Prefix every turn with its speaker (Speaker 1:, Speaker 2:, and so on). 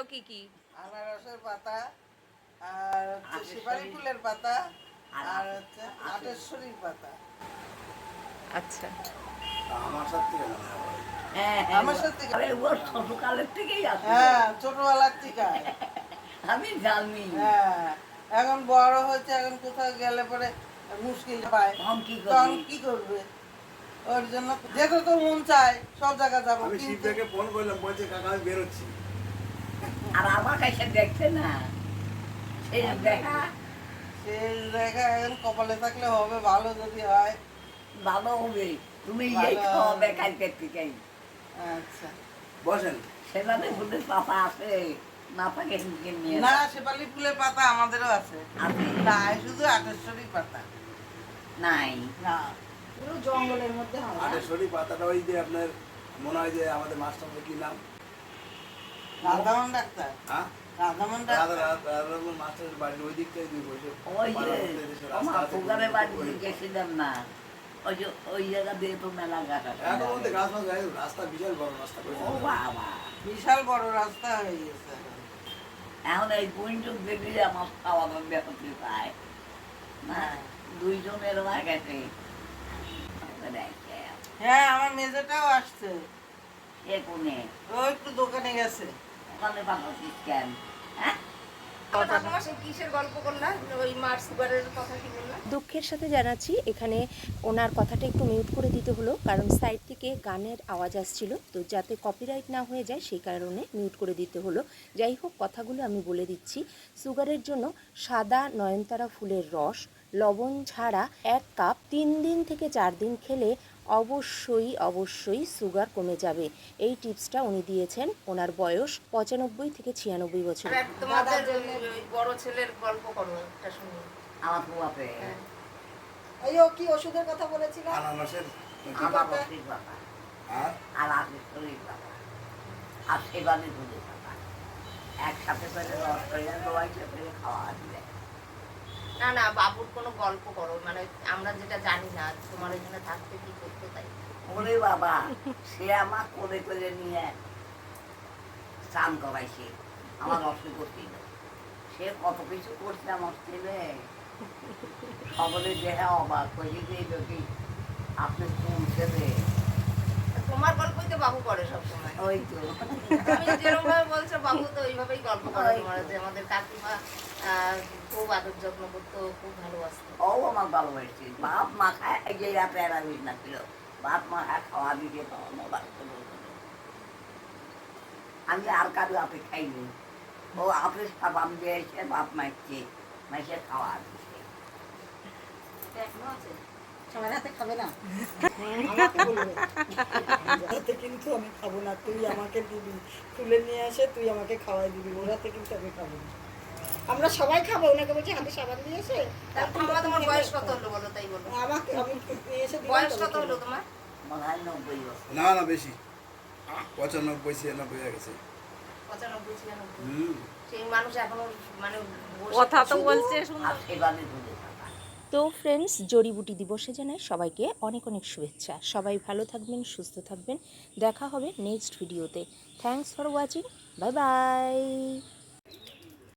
Speaker 1: দাও কি কি?
Speaker 2: আনারসের পাতা আর হচ্ছে সুপারি ফুলের পাতা আর হচ্ছে আটেশ্বরীর পাতা।
Speaker 1: আচ্ছা।
Speaker 3: আমার সাথে হয়
Speaker 4: হ্যাঁ।
Speaker 2: আমার সাথে
Speaker 4: আরে ওর ছোটকালের থেকেই আছে।
Speaker 2: হ্যাঁ ছোটবেলার থেকে।
Speaker 4: আমি জানি।
Speaker 2: হ্যাঁ এখন বড় হচ্ছে এখন কোথাও গেলে পরে মুশকিল পায়।
Speaker 4: তখন কি
Speaker 2: তখন কি করবে? ওর জন্য যেতে তো মন চায় সব জায়গা যাব।
Speaker 3: আমি শিবদাকে ফোন করলাম বলছে কাকা আমি বেরোচ্ছি।
Speaker 4: আর আমার কাছে দেখছে না। দেখা
Speaker 2: সেই জায়গা এখন কপালে থাকলে হবে ভালো যদি হয়।
Speaker 4: ভালো হবে। তুমি এই খাওয়াবে কালকে থেকেই।
Speaker 2: আচ্ছা।
Speaker 3: বসেন।
Speaker 4: ফুলের পাতা আছে। না নিয়ে নিয়ে
Speaker 2: না শেপালি ফুলের পাতা আমাদেরও আছে। শুধু আটেশ্বরী পাতা।
Speaker 4: নাই।
Speaker 2: না। পুরো জঙ্গলের মধ্যে হয়
Speaker 3: পাতাটা ওই যে আপনার মনে হয় যে আমাদের মাস্টার কি নাম?
Speaker 2: রাধামন ডাক্তার?
Speaker 3: হ্যাঁ?
Speaker 2: রাধামন ডাক্তার?
Speaker 3: রাধা রাধা মাস্টারের বাড়ি ওই দিকটাই দুই বসে
Speaker 4: ওই যে
Speaker 3: পাড়ার মধ্যে এসে রাস্তা
Speaker 4: আমার ফুগারে বাড়ি গেছিলাম না। ওই যে ওই জায়গা দিয়ে তো মেলা গাছ আছে।
Speaker 3: এখন মধ্যে গাছ মাছ গাছ রাস্তা বিশাল বড় রাস্তা
Speaker 4: ও বাবা।
Speaker 2: বিশাল বড় রাস্তা হয়ে গেছে এখন।
Speaker 4: এই বইটুক দেখলে আমার খাওয়া দাওয়া ব্যাপারটি পায়। না দুইজনের হয়ে গেছে।
Speaker 2: হ্যাঁ আমার মেজেটাও আসছে।
Speaker 4: সে কোনে?
Speaker 2: ও একটু দোকানে গেছে।
Speaker 4: কেন হ্যাঁ?
Speaker 5: দুঃখের সাথে জানাচ্ছি এখানে ওনার কথাটা একটু মিউট করে দিতে হলো কারণ সাইড থেকে গানের আওয়াজ আসছিল তো যাতে কপিরাইট না হয়ে যায় সেই কারণে মিউট করে দিতে হলো। যাই হোক কথাগুলো আমি বলে দিচ্ছি। সুগারের জন্য সাদা নয়নতারা ফুলের রস লবণ ছাড়া এক কাপ তিন দিন থেকে চার দিন খেলে অবশ্যই অবশ্যই সুগার কমে যাবে। এই টিপসটা উনি দিয়েছেন ওনার বয়স পঁচানব্বই থেকে ছিয়ানব্বই বছর।
Speaker 1: তোমাদের বড় ছেলের গল্প করো একটা শুনি।
Speaker 4: আমার পোয়াতে
Speaker 6: এই ও কি ওষুধের কথা বলেছিল
Speaker 3: আনারসের
Speaker 4: আমার বাবা
Speaker 3: আর?
Speaker 4: আর শরীর বাবা আর বাবা একসাথে করে রস করে খাওয়া দিলে
Speaker 1: না না, বাবুর কোনো গল্প করো। মানে আমরা যেটা জানি না, তোমার এখানে থাকতে কি করতে তাই।
Speaker 4: ওরে বাবা, সে আমার করে করে নিয়ে স্নান করাইছে। আমার অসুখ করছিল সে কত কিছু করছিলাম ছেলে। সকলে দেহা অবাক হয়ে যে যদি আপনি কোন ছেলে?
Speaker 1: বাবু করে সবসময়।
Speaker 4: ওই তো।
Speaker 1: ভাবে বলছো বাবু তো ওইভাবেই গল্প করে তোমার যে আমাদের কাকিমা খুব আদর যত্ন করতো খুব ভালোবাসতো।
Speaker 4: ও আমার ভালোবাসছে বাপ মা খায় যে রাতে না ছিল বাপ মা খায় খাওয়া দিতে তো আমার বাড়িতে আমি আর কারও আপে খাইনি ও আপে বাপ মাইছে মাইছে খাওয়া দিছে।
Speaker 1: এখনও আছে।
Speaker 6: খাবে না আমাকে বলবে হাতে কিন্তু আমি খাব না তুই আমাকে দিবি তুলে নিয়ে আসে তুই আমাকে খাওয়াই দিবি ওর হাতে কিন্তু আমি খাব না। আমরা সবাই খাব ওনাকে বলছি হাতে সাবান দিয়ে এসে
Speaker 1: তাহলে তোমার তোমার বয়স কত হলো বলো তাই বলো।
Speaker 6: আমাকে আমি নিয়ে এসে
Speaker 1: বয়স কত হলো তোমার?
Speaker 3: না না বেশি। পঁচানব্বই ছিয়ানব্বই হয়ে গেছে।
Speaker 1: পঁচানব্বই ছিয়ানব্বই। সেই মানুষ এখনও মানে
Speaker 7: কথা তো বলছে
Speaker 4: থাকা
Speaker 5: তো ফ্রেন্ডস জড়িবুটি দিবসে জানাই সবাইকে অনেক অনেক শুভেচ্ছা। সবাই ভালো থাকবেন, সুস্থ থাকবেন। দেখা হবে নেক্সট ভিডিওতে thanks for watching bye bye